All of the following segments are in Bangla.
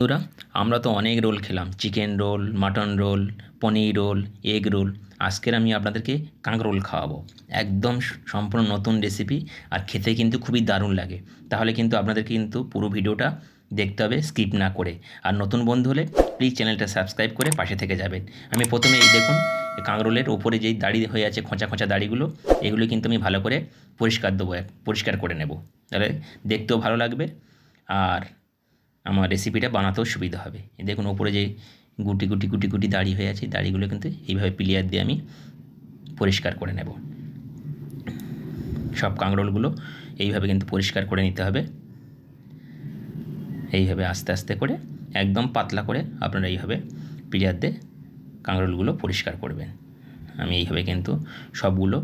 বন্ধুরা, আমরা তো অনেক রোল খেলাম। Chicken roll, mutton roll, paneer roll, egg roll. আজকের আমি আপনাদেরকে কাঁক রোল খাওয়াবো। একদম সম্পূর্ণ নতুন রেসিপি আর খেতে কিন্তু খুবই দারুণ লাগে। তাহলে কিন্তু আপনাদের কিন্তু পুরো ভিডিওটা দেখতে হবে স্কিপ না করে। আর নতুন বন্ধু হলে প্লিজ চ্যানেলটা সাবস্ক্রাইব করে পাশে থেকে যাবেন। আমি প্রথমে এই দেখুন কাঁকরোলের ওপরে যেই দাড়ি হয়ে আছে, খোঁচা খোঁচা দাড়িগুলো, এগুলো কিন্তু আমি ভালো করে পরিষ্কার দেবো পরিষ্কার করে নেব। তাহলে দেখতেও ভালো লাগবে। আর আমার রেসিপিটা বানাতেও সুবিধা হবে। দেখুন, ওপরে যে গুটি গুটি গুটি গুটি দাড়ি হয়ে আছে দাড়িগুলো কিন্তু এইভাবে প্লিয়ার দিয়ে আমি পরিষ্কার করে নেব। সব কাঁকরোলগুলো এইভাবে কিন্তু পরিষ্কার করে নিতে হবে। এইভাবে আস্তে আস্তে করে, একদম পাতলা করে আপনারা এইভাবে প্লিয়ার দিয়ে কাঁকরোলগুলো পরিষ্কার করবেন। আমি এইভাবে কিন্তু সবগুলো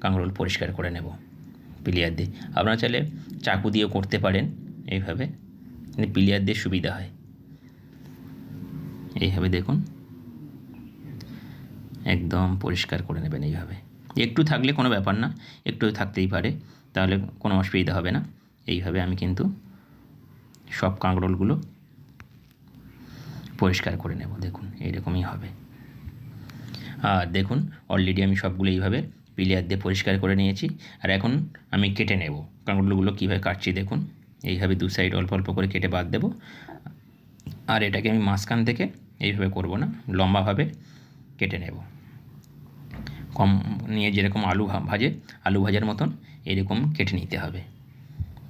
কাঁকরোল পরিষ্কার করে নেব প্লিয়ার দিয়ে। আপনারা চাইলে চাকু দিয়েও করতে পারেন এইভাবে। কিন্তু প্লিয়ার দিয়ে সুবিধা হয়। এইভাবে দেখুন। একদম পরিষ্কার করে নেবেন এইভাবে। একটু থাকলে কোনো ব্যাপার না, একটু থাকতেই পারে, তাহলে কোনো অসুবিধা হবে না। এইভাবে আমি কিন্তু সব কাঁকরোলগুলো পরিষ্কার করে নেব, দেখুন, এইরকমই হবে। আর দেখুন অলরেডি আমি সবগুলো এইভাবে পিলিয়ার দিয়ে পরিষ্কার করে নিয়েছি। আর এখন আমি কেটে নেব, কাঁকরোলগুলো কীভাবে কাটছি দেখুন। এইভাবে দু সাইড অল্প অল্প করে কেটে বাদ দেবো। আর এটাকে আমি মাঝখান থেকে এইভাবে করব না, লম্বাভাবে কেটে নেব। কম নিয়ে যেরকম আলু ভাজে, আলু ভাজার মতন এরকম কেটে নিতে হবে।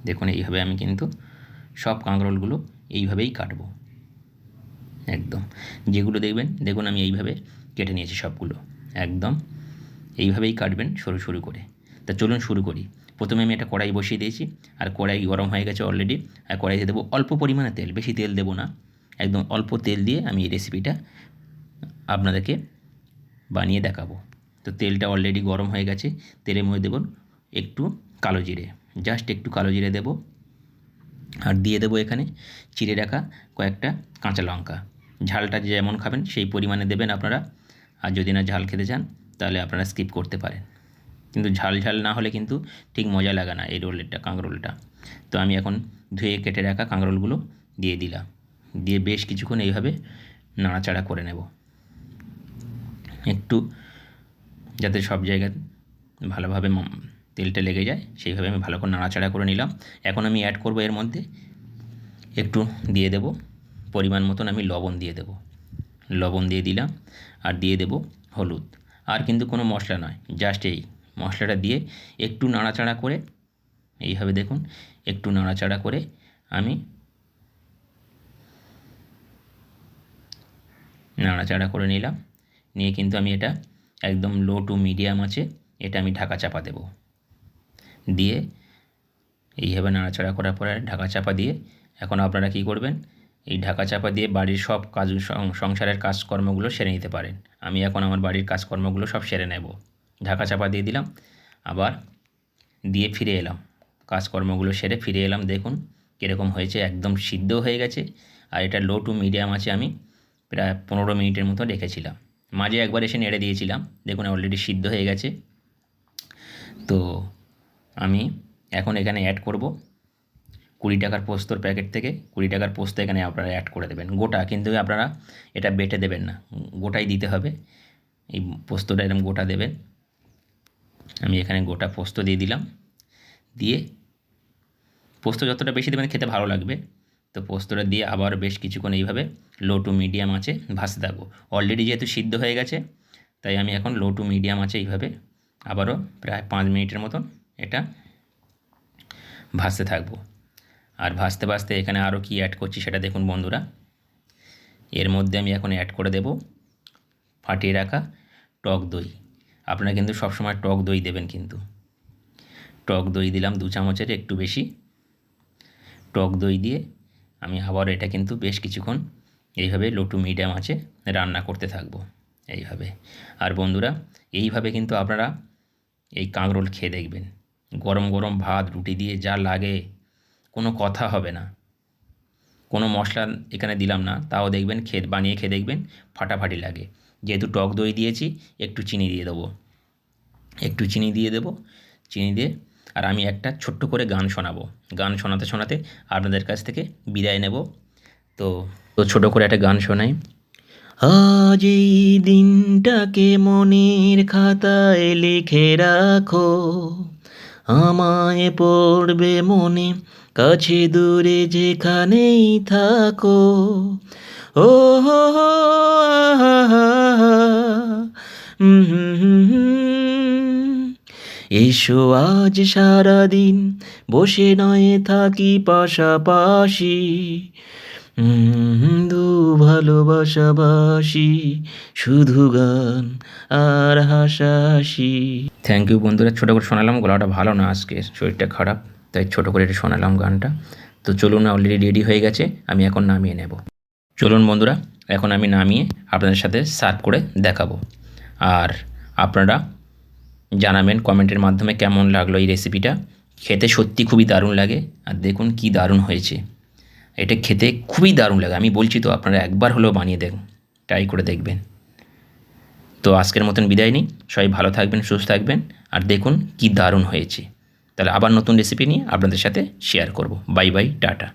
দেখুন, এইভাবে আমি কিন্তু সব কাঁকরোলগুলো এইভাবেই কাটব। একদম। যেগুলো দেখবেন, দেখুন আমি এইভাবে কেটে নিয়েছি সবগুলো। একদম। এইভাবেই কাটবেন সরু সরু করে। তা চলুন শুরু করি। প্রথমে আমি একটা কড়াই বসিয়ে দিয়েছি, আর কড়াই গরম হয়ে গেছে অলরেডি আর কড়াইতে দেবো অল্প পরিমাণে তেল, বেশি তেল দেবো না, একদম অল্প তেল দিয়ে আমি এই রেসিপিটা আপনাদেরকে বানিয়ে দেখাবো। তো তেলটা অলরেডি গরম হয়ে গেছে, তেলের মধ্যে দেবো একটু কালো জিরে জাস্ট একটু কালো জিরে দেবো, আর দিয়ে দেবো এখানে চিড়ে রাখা কয়েকটা কাঁচা লঙ্কা। ঝালটা যেমন খাবেন, সেই পরিমাণে দেবেন আপনারা, আর যদি না ঝাল খেতে চান, তাহলে আপনারা স্কিপ করতে পারেন। কিন্তু ঝাল ঝাল না হলে কিন্তু ঠিক মজা লাগে না এই রোলটা কাঁকরোলটা। তো আমি এখন ধুয়ে কেটে রাখা কাঁকরোলগুলো দিয়ে দিলাম। দিয়ে বেশ কিছুক্ষণ এইভাবে নাড়াচাড়া করে নেব। একটু যাতে সব জায়গায় ভালোভাবে তেলটা লেগে যায়, সেইভাবে আমি ভালো করে নাড়াচাড়া করে নিলাম। এখন আমি অ্যাড করব এর মধ্যে একটু দিয়ে দেব। পরিমাণ মতন আমি লবণ দিয়ে দেব। লবণ দিয়ে দিলাম আর দিয়ে দেব হলুদ। আর কিন্তু কোনো মশলা নয় জাস্ট এই মশলাটা দিয়ে একটু নাড়াচাড়া করে, এইভাবে দেখুন, একটু নাড়াচাড়া করে আমি নাড়াচাড়া করে নিলাম। নিয়ে কিন্তু আমি এটা একদম লো টু মিডিয়াম আছে, এটা আমি ঢাকা চাপা দেব। দিয়ে এইভাবে নাড়াচাড়া করার পরে ঢাকা চাপা দিয়ে, এখন আপনারা কী করবেন, এই ঢাকা চাপা দিয়ে বাড়ির সব কাজ সংসারের কাজকর্মগুলো সেরে নিতে পারেন। আমি এখন আমার বাড়ির কাজকর্মগুলো সব সেরে নেব। ঢাকা চাপা দিয়ে দিলাম। আবার দিয়ে ফিরে এলাম। কাজকর্মগুলো সেরে ফিরে এলাম। দেখুন কীরকম হয়েছে। একদম সিদ্ধ হয়ে গেছে। আর এটা লো টু মিডিয়াম আছে আমি প্রায় পনেরো মিনিটের মতো রেখেছিলাম। মাঝে একবার এসে নেড়ে দিয়েছিলাম। দেখুন অলরেডি সিদ্ধ হয়ে গেছে। তো আমি এখন এখানে অ্যাড করব। কুড়ি টাকার পোস্তর প্যাকেট থেকে কুড়ি টাকার পোস্ত এখানে আপনারা অ্যাড করে দেবেন। গোটা, কিন্তু আপনারা এটা বেটে দেবেন না। গোটাই দিতে হবে। এই পোস্তটা এরকম গোটা দেবেন। আমি এখানে গোটা পোস্ত দিয়ে দিলাম। দিয়ে পোস্ত যতটা বেশি দেবেন খেতে ভালো লাগবে। তো পোস্তটা দিয়ে আবার বেশ কিছুক্ষণ এইভাবে লো টু মিডিয়াম আছে ভাসতে থাকব। অলরেডি যেহেতু সিদ্ধ হয়ে গেছে, তাই আমি এখন লো টু মিডিয়াম আছে এইভাবে আবারও প্রায় পাঁচ মিনিটের মতন এটা ভাসতে থাকব। আর ভাসতে ভাসতে এখানে আরও কি অ্যাড করছি সেটা দেখুন বন্ধুরা। এর মধ্যে আমি এখন অ্যাড করে দেব ফাটিয়ে রাখা টক দই। আপনারা কিন্তু সবসময় টক দই দেবেন কিন্তু। টক দই দিলাম দু চামচের, একটু বেশি। টক দই দিয়ে আমি আবার এটা কিন্তু বেশ কিছুক্ষণ এইভাবে লো টু মিডিয়াম আছে রান্না করতে থাকব, এইভাবে। আর বন্ধুরা, এইভাবে কিন্তু আপনারা এই কাঁকরোল খেয়ে দেখবেন। গরম গরম ভাত, রুটি দিয়ে যা লাগে, কোনো কথা হবে না। কোনো মশলা এখানে দিলাম না, তাও দেখবেন খেত বানিয়ে খেয়ে দেখবেন, ফাটাফাটি লাগে। যেহেতু টক দই দিয়েছি, একটু চিনি দিয়ে দেবো। একটু চিনি দিয়ে দেবো, চিনি দিয়ে, আর আমি একটা ছোট্ট করে গান শোনাবো। গান শোনাতে শোনাতে আপনাদের কাছ থেকে বিদায় নেব। তো তো ছোটো করে একটা গান শোনাই। আজ এই দিনটাকে মনের খাতায় লিখে রাখো। আমায় পড়বে মনে, কাছে দূরে যেখানেই থাকো। ও এসো আজ সারাদিন, বসে নয় থাকি পাশাপাশি। দু ভালোবাসাবাসি, শুধু গান আর হাসাহাসি। থ্যাংক ইউ বন্ধুরা, ছোটো করে শোনালাম, গলাটা ভালো না আজকে, শরীরটা খারাপ, তাই ছোটো করে একটু শোনালাম গানটা। তো চলুন অলরেডি রেডি হয়ে গেছে, আমি এখন নামিয়ে নেব। চলুন বন্ধুরা, এখন আমি নামিয়ে আপনাদের সাথে সার্ভ করে দেখাবো। আর আপনারা জানাবেন কমেন্টের মাধ্যমে কেমন লাগল এই রেসিপিটা খেতে সত্যি খুবই দারুণ লাগে। আর দেখুন কি দারুণ হয়েছে। এটা খেতে খুবই দারুণ লাগে। আমি বলছি তো, আপনারা একবার হলেও বানিয়ে দেখুন। ট্রাই করে দেখবেন। তো আজকের মতন বিদায় নিই। সবাই ভালো থাকবেন, সুস্থ থাকবেন। আর দেখুন কি দারুণ হয়েছে। তাহলে আবার নতুন রেসিপি নিয়ে আপনাদের সাথে শেয়ার করব। Bye bye tata.